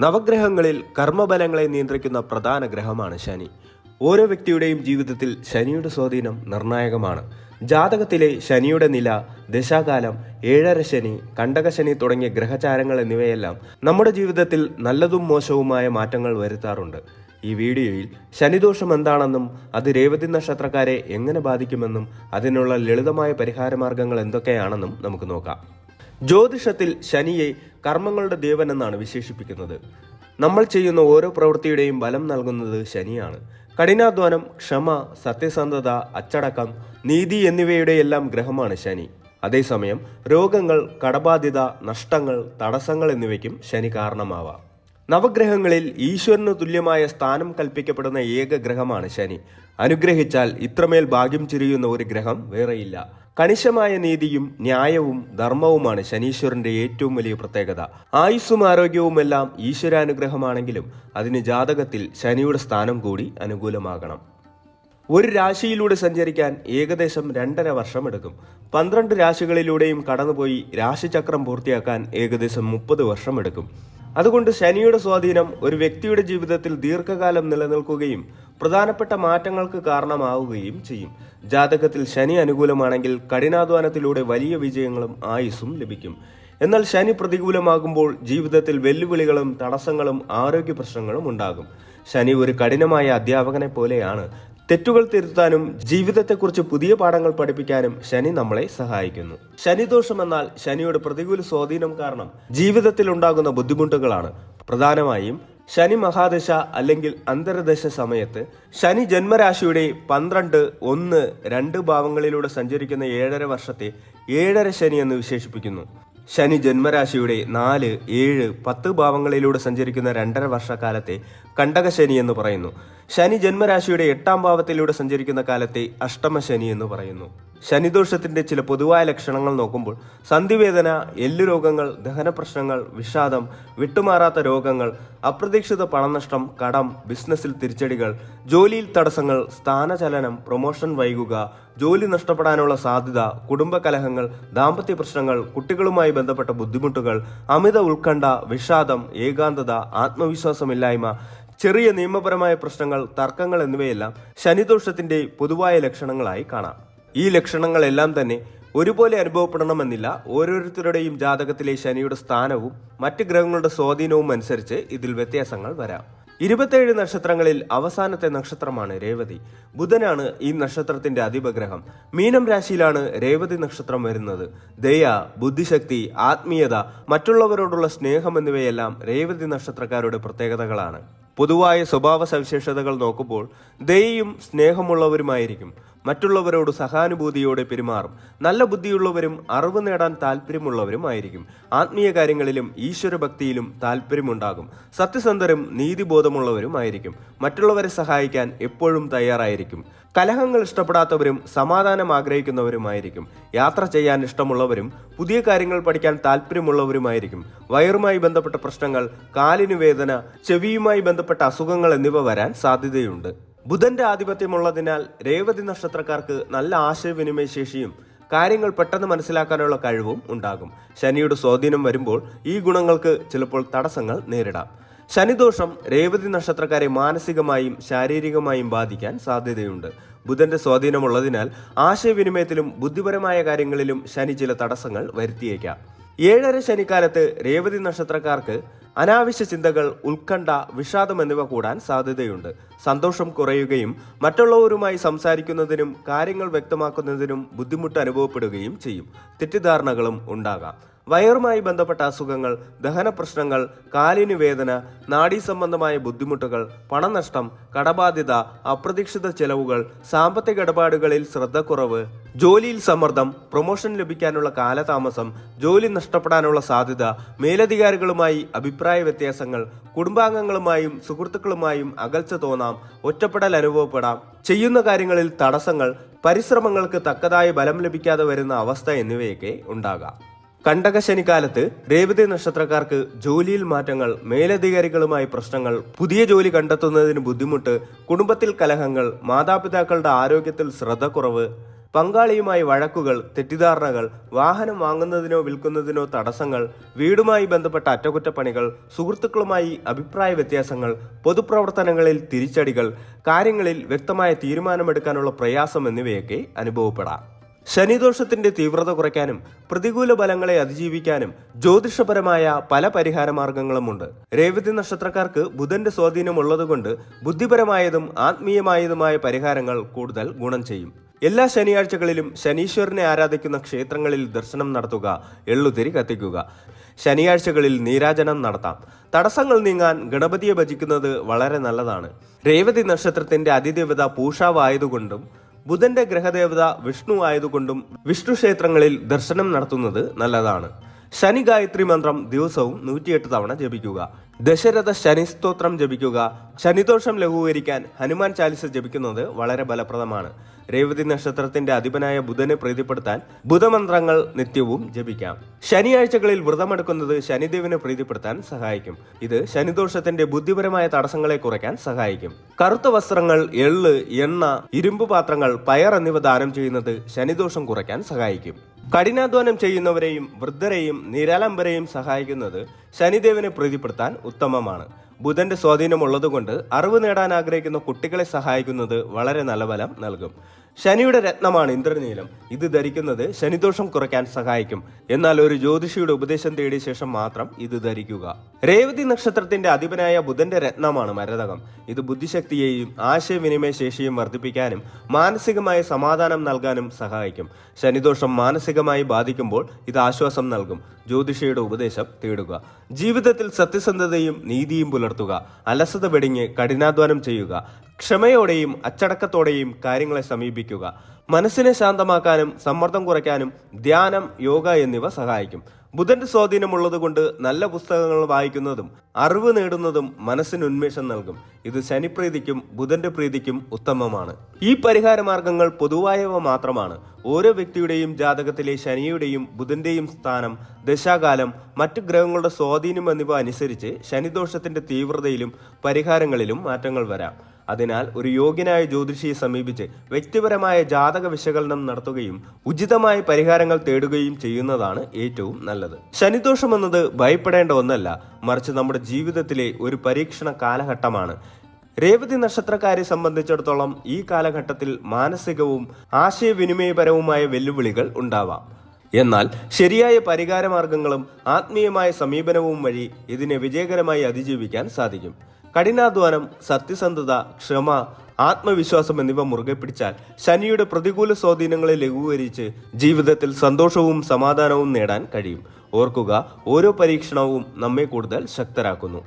നവഗ്രഹങ്ങളിൽ കർമ്മബലങ്ങളെ നിയന്ത്രിക്കുന്ന പ്രധാന ഗ്രഹമാണ് ശനി. ഓരോ വ്യക്തിയുടെയും ജീവിതത്തിൽ ശനിയുടെ സ്വാധീനം നിർണായകമാണ്. ജാതകത്തിലെ ശനിയുടെ നില ദശാകാലം ഏഴര ശനി കണ്ടകശനി തുടങ്ങിയ ഗ്രഹചാരങ്ങൾ എന്നിവയെല്ലാം നമ്മുടെ ജീവിതത്തിൽ നല്ലതും മോശവുമായ മാറ്റങ്ങൾ വരുത്താറുണ്ട്. ഈ വീഡിയോയിൽ ശനിദോഷം എന്താണെന്നും അത് രേവതി നക്ഷത്രക്കാരെ എങ്ങനെ ബാധിക്കുമെന്നും അതിനുള്ള ലളിതമായ പരിഹാരമാർഗങ്ങൾ എന്തൊക്കെയാണെന്നും നമുക്ക് നോക്കാം. ജ്യോതിഷത്തിൽ ശനിയെ കർമ്മങ്ങളുടെ ദേവൻ എന്നാണ് വിശേഷിപ്പിക്കുന്നത്. നമ്മൾ ചെയ്യുന്ന ഓരോ പ്രവൃത്തിയുടെയും ബലം നൽകുന്നത് ശനിയാണ്. കഠിനാധ്വാനം ക്ഷമ സത്യസന്ധത അച്ചടക്കം നീതി എന്നിവയുടെ എല്ലാം ഗ്രഹമാണ് ശനി. അതേസമയം രോഗങ്ങൾ കടബാധ്യത നഷ്ടങ്ങൾ തടസ്സങ്ങൾ എന്നിവയ്ക്കും ശനി കാരണമാവാം. നവഗ്രഹങ്ങളിൽ ഈശ്വരന് തുല്യമായ സ്ഥാനം കൽപ്പിക്കപ്പെടുന്ന ഏക ഗ്രഹമാണ് ശനി. അനുഗ്രഹിച്ചാൽ ഇത്രമേൽ ഭാഗ്യം ചിരിയുന്ന ഒരു ഗ്രഹം വേറെയില്ല. കണിശമായ നീതിയും ന്യായവും ധർമ്മവുമാണ് ശനീശ്വരന്റെ ഏറ്റവും വലിയ പ്രത്യേകത. ആയുസ്സും ആരോഗ്യവുമെല്ലാം ഈശ്വരാനുഗ്രഹമാണെങ്കിലും അതിന് ജാതകത്തിൽ ശനിയുടെ സ്ഥാനം കൂടി അനുകൂലമാകണം. ഒരു രാശിയിലൂടെ സഞ്ചരിക്കാൻ ഏകദേശം രണ്ടര വർഷം എടുക്കും. പന്ത്രണ്ട് രാശികളിലൂടെയും കടന്നുപോയി രാശിചക്രം പൂർത്തിയാക്കാൻ ഏകദേശം മുപ്പത് വർഷം എടുക്കും. അതുകൊണ്ട് ശനിയുടെ സ്വാധീനം ഒരു വ്യക്തിയുടെ ജീവിതത്തിൽ ദീർഘകാലം നിലനിൽക്കുകയും പ്രധാനപ്പെട്ട മാറ്റങ്ങൾക്ക് കാരണമാവുകയും ചെയ്യും. ജാതകത്തിൽ ശനി അനുകൂലമാണെങ്കിൽ കഠിനാധ്വാനത്തിലൂടെ വലിയ വിജയങ്ങളും ആയുസ്സും ലഭിക്കും. എന്നാൽ ശനി പ്രതികൂലമാകുമ്പോൾ ജീവിതത്തിൽ വെല്ലുവിളികളും തടസ്സങ്ങളും ആരോഗ്യ പ്രശ്നങ്ങളും ഉണ്ടാകും. ശനി ഒരു കഠിനമായ അധ്യാപകനെ പോലെയാണ്. തെറ്റുകൾ തിരുത്താനും ജീവിതത്തെക്കുറിച്ച് പുതിയ പാഠങ്ങൾ പഠിപ്പിക്കാനും ശനി നമ്മളെ സഹായിക്കുന്നു. ശനിദോഷം എന്നാൽ ശനിയുടെ പ്രതികൂല സ്വാധീനം കാരണം ജീവിതത്തിൽ ഉണ്ടാകുന്ന ബുദ്ധിമുട്ടുകളാണ്. പ്രധാനമായും ശനി മഹാദശ അല്ലെങ്കിൽ അന്തർദശ സമയത്ത് ശനി ജന്മരാശിയുടെ പന്ത്രണ്ട് ഒന്ന് രണ്ട് ഭാവങ്ങളിലൂടെ സഞ്ചരിക്കുന്ന ഏഴര വർഷത്തെ ഏഴര ശനി എന്ന് വിശേഷിപ്പിക്കുന്നു. ശനി ജന്മരാശിയുടെ നാല് ഏഴ് പത്ത് ഭാവങ്ങളിലൂടെ സഞ്ചരിക്കുന്ന രണ്ടര വർഷക്കാലത്തെ കണ്ടകശനി എന്ന് പറയുന്നു. ശനി ജന്മരാശിയുടെ എട്ടാം ഭാവത്തിലൂടെ സഞ്ചരിക്കുന്ന കാലത്തെ അഷ്ടമശനി എന്ന് പറയുന്നു. ശനിദോഷത്തിന്റെ ചില പൊതുവായ ലക്ഷണങ്ങൾ നോക്കുമ്പോൾ സന്ധിവേദന എല്ലുരോഗങ്ങൾ ദഹന പ്രശ്നങ്ങൾ വിഷാദം വിട്ടുമാറാത്ത രോഗങ്ങൾ അപ്രതീക്ഷിത പണനഷ്ടം കടം ബിസിനസ്സിൽ തിരിച്ചടികൾ ജോലിയിൽ തടസ്സങ്ങൾ സ്ഥാനചലനം പ്രൊമോഷൻ വൈകുക ജോലി നഷ്ടപ്പെടാനുള്ള സാധ്യത കുടുംബകലഹങ്ങൾ ദാമ്പത്യ പ്രശ്നങ്ങൾ കുട്ടികളുമായി ബന്ധപ്പെട്ട ബുദ്ധിമുട്ടുകൾ അമിത ഉത്കണ്ഠ വിഷാദം ഏകാന്തത ആത്മവിശ്വാസമില്ലായ്മ ചെറിയ നിയമപരമായ പ്രശ്നങ്ങൾ തർക്കങ്ങൾ എന്നിവയെല്ലാം ശനിദോഷത്തിന്റെ പൊതുവായ ലക്ഷണങ്ങളായി കാണാം. ഈ ലക്ഷണങ്ങളെല്ലാം തന്നെ ഒരുപോലെ അനുഭവപ്പെടണമെന്നില്ല. ഓരോരുത്തരുടെയും ജാതകത്തിലെ ശനിയുടെ സ്ഥാനവും മറ്റ് ഗ്രഹങ്ങളുടെ സ്വാധീനവും അനുസരിച്ച് ഇതിൽ വ്യത്യാസങ്ങൾ വരാം. ഇരുപത്തേഴ് നക്ഷത്രങ്ങളിൽ അവസാനത്തെ നക്ഷത്രമാണ് രേവതി. ബുധനാണ് ഈ നക്ഷത്രത്തിന്റെ അധിപഗ്രഹം. മീനം രാശിയിലാണ് രേവതി നക്ഷത്രം വരുന്നത്. ദയ ബുദ്ധിശക്തി ആത്മീയത മറ്റുള്ളവരോടുള്ള സ്നേഹം എന്നിവയെല്ലാം രേവതി നക്ഷത്രക്കാരുടെ പ്രത്യേകതകളാണ്. പൊതുവായ സ്വഭാവ സവിശേഷതകൾ നോക്കുമ്പോൾ ദയയും സ്നേഹമുള്ളവരുമായിരിക്കും. മറ്റുള്ളവരോട് സഹാനുഭൂതിയോടെ പെരുമാറും. നല്ല ബുദ്ധിയുള്ളവരും അറിവ് നേടാൻ താല്പര്യമുള്ളവരുമായിരിക്കും ആത്മീയ കാര്യങ്ങളിലും ഈശ്വരഭക്തിയിലും താല്പര്യമുണ്ടാകും. സത്യസന്ധരും നീതിബോധമുള്ളവരുമായിരിക്കും മറ്റുള്ളവരെ സഹായിക്കാൻ എപ്പോഴും തയ്യാറായിരിക്കും. കലഹങ്ങൾ ഇഷ്ടപ്പെടാത്തവരും സമാധാനം ആഗ്രഹിക്കുന്നവരുമായിരിക്കും യാത്ര ചെയ്യാൻ ഇഷ്ടമുള്ളവരും പുതിയ കാര്യങ്ങൾ പഠിക്കാൻ താല്പര്യമുള്ളവരുമായിരിക്കും വയറുമായി ബന്ധപ്പെട്ട പ്രശ്നങ്ങൾ കാലിനു വേദന ചെവിയുമായി ബന്ധപ്പെട്ട അസുഖങ്ങൾ എന്നിവ വരാൻ സാധ്യതയുണ്ട്. ബുധന്റെ ആധിപത്യമുള്ളതിനാൽ രേവതി നക്ഷത്രക്കാർക്ക് നല്ല ആശയവിനിമയ ശേഷിയും കാര്യങ്ങൾ പെട്ടെന്ന് മനസ്സിലാക്കാനുള്ള കഴിവും ഉണ്ടാകും. ശനിയുടെ സ്വാധീനം വരുമ്പോൾ ഈ ഗുണങ്ങൾക്ക് ചിലപ്പോൾ തടസ്സങ്ങൾ നേരിടാം. ശനിദോഷം രേവതി നക്ഷത്രക്കാരെ മാനസികമായും ശാരീരികമായും ബാധിക്കാൻ സാധ്യതയുണ്ട്. ബുധന്റെ സ്വാധീനമുള്ളതിനാൽ ആശയവിനിമയത്തിലും ബുദ്ധിപരമായ കാര്യങ്ങളിലും ശനി ചില തടസ്സങ്ങൾ വരുത്തിയേക്കാം. ഏഴര ശനിക്കാലത്ത് രേവതി നക്ഷത്രക്കാർക്ക് അനാവശ്യ ചിന്തകൾ ഉത്കണ്ഠ വിഷാദം എന്നിവ കൂടാൻ സാധ്യതയുണ്ട്. സന്തോഷം കുറയുകയും മറ്റുള്ളവരുമായി സംസാരിക്കുന്നതിനും കാര്യങ്ങൾ വ്യക്തമാക്കുന്നതിനും ബുദ്ധിമുട്ട് അനുഭവപ്പെടുകയും ചെയ്യും. തെറ്റിദ്ധാരണകളും ഉണ്ടാകാം. വയറുമായി ബന്ധപ്പെട്ട അസുഖങ്ങൾ ദഹന പ്രശ്നങ്ങൾ കാലിന് വേദന നാഡീ സംബന്ധമായ ബുദ്ധിമുട്ടുകൾ പണനഷ്ടം കടബാധ്യത അപ്രതീക്ഷിത ചെലവുകൾ സാമ്പത്തിക ഇടപാടുകളിൽ ശ്രദ്ധക്കുറവ് ജോലിയിൽ സമ്മർദ്ദം പ്രൊമോഷൻ ലഭിക്കാനുള്ള കാലതാമസം ജോലി നഷ്ടപ്പെടാനുള്ള സാധ്യത മേലധികാരികളുമായി അഭിപ്രായ വ്യത്യാസങ്ങൾ കുടുംബാംഗങ്ങളുമായും സുഹൃത്തുക്കളുമായും അകൽച്ച തോന്നാം ഒറ്റപ്പെടൽ അനുഭവപ്പെടാം. ചെയ്യുന്ന കാര്യങ്ങളിൽ തടസ്സങ്ങൾ പരിശ്രമങ്ങൾക്ക് തക്കതായ ബലം ലഭിക്കാതെ വരുന്ന അവസ്ഥ എന്നിവയൊക്കെ ഉണ്ടാകാം. കണ്ടകശനിക്കാലത്ത് രേവതി നക്ഷത്രക്കാർക്ക് ജോലിയിൽ മാറ്റങ്ങൾ മേലധികാരികളുമായി പ്രശ്നങ്ങൾ പുതിയ ജോലി കണ്ടെത്തുന്നതിന് ബുദ്ധിമുട്ട് കുടുംബത്തിൽ കലഹങ്ങൾ മാതാപിതാക്കളുടെ ആരോഗ്യത്തിൽ ശ്രദ്ധക്കുറവ് പങ്കാളിയുമായി വഴക്കുകൾ തെറ്റിദ്ധാരണകൾ വാഹനം വാങ്ങുന്നതിനോ വിൽക്കുന്നതിനോ തടസ്സങ്ങൾ വീടുമായി ബന്ധപ്പെട്ട അറ്റകുറ്റപ്പണികൾ സുഹൃത്തുക്കളുമായി അഭിപ്രായ വ്യത്യാസങ്ങൾ പൊതുപ്രവർത്തനങ്ങളിൽ തിരിച്ചടികൾ കാര്യങ്ങളിൽ വ്യക്തമായ തീരുമാനമെടുക്കാനുള്ള പ്രയാസം എന്നിവയൊക്കെ അനുഭവപ്പെടാം. ശനിദോഷത്തിന്റെ തീവ്രത കുറയ്ക്കാനും പ്രതികൂല ബലങ്ങളെ അതിജീവിക്കാനും ജ്യോതിഷപരമായ പല പരിഹാര മാർഗങ്ങളുമുണ്ട്. രേവതി നക്ഷത്രക്കാർക്ക് ബുധന്റെ സ്വാധീനം ഉള്ളതുകൊണ്ട് ബുദ്ധിപരമായതും ആത്മീയമായതുമായ പരിഹാരങ്ങൾ കൂടുതൽ ഗുണം ചെയ്യും. എല്ലാ ശനിയാഴ്ചകളിലും ശനീശ്വരനെ ആരാധിക്കുന്ന ക്ഷേത്രങ്ങളിൽ ദർശനം നടത്തുക എള്ളുതിരി കത്തിക്കുക. ശനിയാഴ്ചകളിൽ നീരാജനം നടത്താം. തടസ്സങ്ങൾ നീങ്ങാൻ ഗണപതിയെ ഭജിക്കുന്നത് വളരെ നല്ലതാണ്. രേവതി നക്ഷത്രത്തിന്റെ അതിദേവത പൂഷാവായതുകൊണ്ടും ബുധന്റെ ഗ്രഹദേവത വിഷ്ണു ആയതുകൊണ്ടും വിഷ്ണു ക്ഷേത്രങ്ങളിൽ ദർശനം നടത്തുന്നത് നല്ലതാണ്. ശനി ഗായത്രി മന്ത്രം ദിവസവും നൂറ്റിയെട്ട് തവണ ജപിക്കുക. ദശരഥ ശനി സ്തോത്രം ജപിക്കുക ശനിദോഷം ലഘൂകരിക്കാൻ ഹനുമാൻ ചാലിസ ജപിക്കുന്നത് വളരെ ഫലപ്രദമാണ്. രേവതി നക്ഷത്രത്തിന്റെ അധിപനായ ബുധനെ പ്രീതിപ്പെടുത്താൻ ബുധമന്ത്രങ്ങൾ നിത്യവും ജപിക്കാം. ശനിയാഴ്ചകളിൽ വ്രതമെടുക്കുന്നത് ശനിദേവിനെ പ്രീതിപ്പെടുത്താൻ സഹായിക്കും. ഇത് ശനിദോഷത്തിന്റെ ബുദ്ധിപരമായ തടസ്സങ്ങളെ കുറയ്ക്കാൻ സഹായിക്കും. കറുത്ത വസ്ത്രങ്ങൾ എള്ള് എണ്ണ ഇരുമ്പ് പാത്രങ്ങൾ പയർ എന്നിവ ദാനം ചെയ്യുന്നത് ശനിദോഷം കുറയ്ക്കാൻ സഹായിക്കും. കഠിനാധ്വാനം ചെയ്യുന്നവരെയും വൃദ്ധരെയും നിരാലംബരെയും സഹായിക്കുന്നത് ശനിദേവനെ പ്രീതിപ്പെടുത്താൻ ഉത്തമമാണ്. ബുധന്റെ സ്വാധീനമുള്ളതുകൊണ്ട് അറിവ് നേടാൻ ആഗ്രഹിക്കുന്ന കുട്ടികളെ സഹായിക്കുന്നത് വളരെ നല്ല ഫലം നൽകും. ശനിയുടെ രത്നമാണ് ഇന്ദ്രനീലം. ഇത് ധരിക്കുന്നത് ശനിദോഷം കുറയ്ക്കാൻ സഹായിക്കും. എന്നാൽ ഒരു ജ്യോതിഷിയുടെ ഉപദേശം തേടിയ ശേഷം മാത്രം ഇത് ധരിക്കുക. രേവതി നക്ഷത്രത്തിന്റെ അധിപനായ ബുധന്റെ രത്നമാണ് മരതകം. ഇത് ബുദ്ധിശക്തിയെയും ആശയവിനിമയ ശേഷിയും വർദ്ധിപ്പിക്കാനും മാനസികമായ സമാധാനം നൽകാനും സഹായിക്കും. ശനിദോഷം മാനസികമായി ബാധിക്കുമ്പോൾ ഇത് ആശ്വാസം നൽകും. ജ്യോതിഷിയുടെ ഉപദേശം തേടുക. ജീവിതത്തിൽ സത്യസന്ധതയും നീതിയും പുലർത്തുക. അലസത വെടിഞ്ഞ് കഠിനാധ്വാനം ചെയ്യുക. ക്ഷമയോടെയും അച്ചടക്കത്തോടെയും കാര്യങ്ങളെ സമീപിക്കുക. മനസ്സിനെ ശാന്തമാക്കാനും സമ്മർദ്ദം കുറയ്ക്കാനും ധ്യാനം യോഗ എന്നിവ സഹായിക്കും. ബുധന്റെ സ്വാധീനമുള്ളതുകൊണ്ട് നല്ല പുസ്തകങ്ങൾ വായിക്കുന്നതും അറിവ് നേടുന്നതും മനസ്സിന് ഉന്മേഷം നൽകും. ഇത് ശനിപ്രീതിക്കും ബുധന്റെ പ്രീതിക്കും ഉത്തമമാണ്. ഈ പരിഹാര മാർഗങ്ങൾ പൊതുവായവ മാത്രമാണ്. ഓരോ വ്യക്തിയുടെയും ജാതകത്തിലെ ശനിയുടെയും ബുധന്റെയും സ്ഥാനം ദശാകാലം മറ്റു ഗ്രഹങ്ങളുടെ സ്വാധീനം എന്നിവ അനുസരിച്ച് ശനിദോഷത്തിന്റെ തീവ്രതയിലും പരിഹാരങ്ങളിലും മാറ്റങ്ങൾ വരാം. അതിനാൽ ഒരു യോഗ്യനായ ജ്യോതിഷിയെ സമീപിച്ച് വ്യക്തിപരമായ ജാതക വിശകലനം നടത്തുകയും ഉചിതമായ പരിഹാരങ്ങൾ തേടുകയും ചെയ്യുന്നതാണ് ഏറ്റവും നല്ലത്. ശനിദോഷം എന്നത് ഭയപ്പെടേണ്ട ഒന്നല്ല മറിച്ച് നമ്മുടെ ജീവിതത്തിലെ ഒരു പരീക്ഷണ കാലഘട്ടമാണ്. രേവതി നക്ഷത്രക്കാരെ സംബന്ധിച്ചിടത്തോളം ഈ കാലഘട്ടത്തിൽ മാനസികവും ആശയവിനിമയപരവുമായ വെല്ലുവിളികൾ ഉണ്ടാവാം. എന്നാൽ ശരിയായ പരിഹാരമാർഗങ്ങളും ആത്മീയമായ സമീപനവും വഴി ഇതിനെ വിജയകരമായി അതിജീവിക്കാൻ സാധിക്കും. കഠിനാധ്വാനം സത്യസന്ധത ക്ഷമ ആത്മവിശ്വാസം എന്നിവ മുറുകെ പിടിച്ചാൽ ശനിയുടെ പ്രതികൂല സ്വാധീനങ്ങളെ ലഘൂകരിച്ച് ജീവിതത്തിൽ സന്തോഷവും സമാധാനവും നേടാൻ കഴിയും. ഓർക്കുക ഓരോ പരീക്ഷണവും നമ്മെ കൂടുതൽ ശക്തരാക്കുന്നു.